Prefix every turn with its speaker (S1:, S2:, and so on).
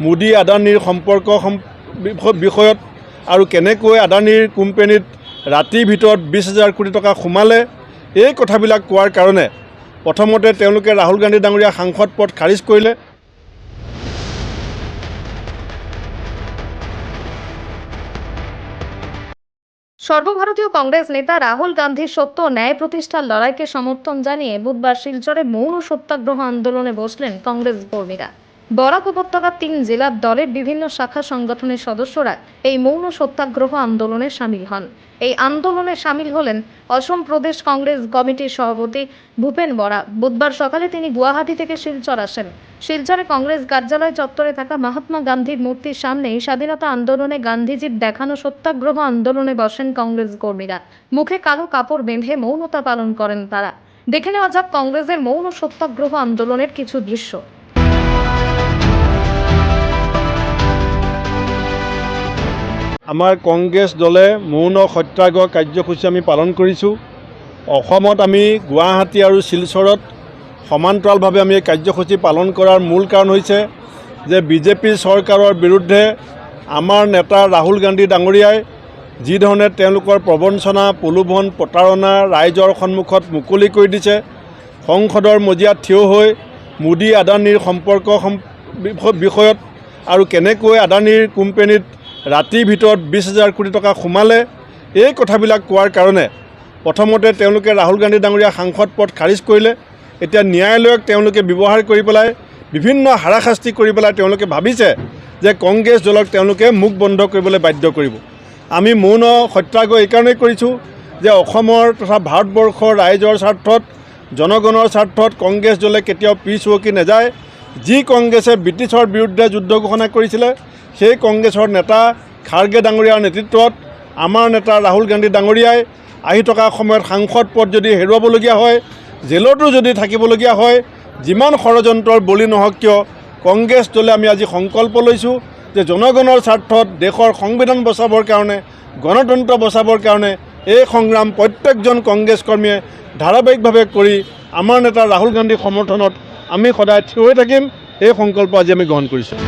S1: মোদী আদানীৰ সম্পৰ্ক সম বিষয়ত আৰু কেনেকৈ আদানীৰ কোম্পেনীত ৰাতিৰ ভিতৰত বিছ হাজাৰ কোটি টকা সোমালে, এই কথাবিলাক কোৱাৰ কাৰণে প্ৰথমতে তেওঁলোকে ৰাহুল গান্ধী ডাঙৰীয়া সাংসদ পদ খাৰিজ কৰিলে।
S2: সর্বভারতীয় কংগ্রেস নেতা রাহুল গান্ধীর সত্য ন্যায় প্রতিষ্ঠার লড়াইকে সমর্থন জানিয়ে বুধবার শিলচরে মৌন সত্যাগ্রহ আন্দোলনে বসলেন কংগ্রেস কর্মীরা বরাক উপত্যকার তিন জেলার দলের বিভিন্ন শাখা সংগঠনের সদস্যরা এই মৌন সত্যাগ্রহ আন্দোলনে সামিল হন। এই আন্দোলনে সামিল হলেন অসম প্রদেশ কংগ্রেস কমিটির সভাপতি ভূপেন বরা। বুধবার সকালে তিনি গুয়াহাটি থেকে শিলচর আসেন। শিলচরে কংগ্রেস কার্যালয় চত্বরে থাকা মহাত্মা গান্ধীর মূর্তির সামনেই স্বাধীনতা আন্দোলনে গান্ধীজির দেখানো সত্যাগ্রহ আন্দোলনে বসেন কংগ্রেস কর্মীরা। মুখে কালো কাপড় বেঁধে মৌনতা পালন করেন তারা। দেখে নেওয়া যাক কংগ্রেসের মৌন সত্যাগ্রহ আন্দোলনের কিছু দৃশ্য।
S1: আমাৰ কংগ্ৰেছ দলে মৌন সত্যাগ্ৰহ কাৰ্যসূচী আমি পালন কৰিছোঁ। অসমত আমি গুৱাহাটী আৰু শিলচৰত সমান্তৰালভাৱে আমি এই কাৰ্যসূচী পালন কৰাৰ মূল কাৰণ হৈছে যে বিজেপি চৰকাৰৰ বিৰুদ্ধে আমাৰ নেতা ৰাহুল গান্ধী ডাঙৰীয়াই যিধৰণে তেওঁলোকৰ প্ৰবঞ্চনা প্ৰলোভন প্ৰতাৰণা ৰাইজৰ সন্মুখত মুকলি কৰি দিছে সংসদৰ মজিয়াত থিয় হৈ মোদী আদানীৰ সম্পৰ্ক সম বিষ- বিষয়ত আৰু কেনেকৈ আদানীৰ কোম্পেনীত ৰাতিৰ ভিতৰত বিছ হাজাৰ কোটি টকা সোমালে, এই কথাবিলাক কোৱাৰ কাৰণে প্ৰথমতে তেওঁলোকে ৰাহুল গান্ধী ডাঙৰীয়া সাংসদ পদ খাৰিজ কৰিলে। এতিয়া ন্যায়ালয়ক তেওঁলোকে ব্যৱহাৰ কৰি পেলাই, বিভিন্ন হাৰাশাস্তি কৰি পেলাই তেওঁলোকে ভাবিছে যে কংগ্ৰেছ দলক তেওঁলোকে মুখ বন্ধ কৰিবলৈ বাধ্য কৰিব। আমি মৌন সত্যাগ্ৰহ এইকাৰণেই কৰিছোঁ যে অসমৰ তথা ভাৰতবৰ্ষৰ ৰাইজৰ স্বাৰ্থত, জনগণৰ স্বাৰ্থত কংগ্ৰেছ দলে কেতিয়াও পিছ হুৱকি নাযায়। যি কংগ্ৰেছে ব্ৰিটিছৰ বিৰুদ্ধে যুদ্ধ ঘোষণা কৰিছিলে সেই কংগ্ৰেছৰ নেতা খাৰ্গে ডাঙৰীয়াৰ নেতৃত্বত আমাৰ নেতা ৰাহুল গান্ধী ডাঙৰীয়াই আহি থকা সময়ত সাংসদ পদ যদি হেৰুৱাবলগীয়া হয়, জেলতো যদি থাকিবলগীয়া হয়, যিমান ষড়যন্ত্ৰৰ বলি নহওক কিয়, কংগ্ৰেছ দলে আমি আজি সংকল্প লৈছোঁ যে জনগণৰ স্বাৰ্থত দেশৰ সংবিধান বচাবৰ কাৰণে, গণতন্ত্ৰ বচাবৰ কাৰণে এই সংগ্ৰাম প্ৰত্যেকজন কংগ্ৰেছ কৰ্মীয়ে ধাৰাবাহিকভাৱে কৰি আমাৰ নেতা ৰাহুল গান্ধীৰ সমৰ্থনত আমি সদায় থিয় হৈ থাকিম। এই সংকল্প আজি আমি গ্ৰহণ কৰিছোঁ।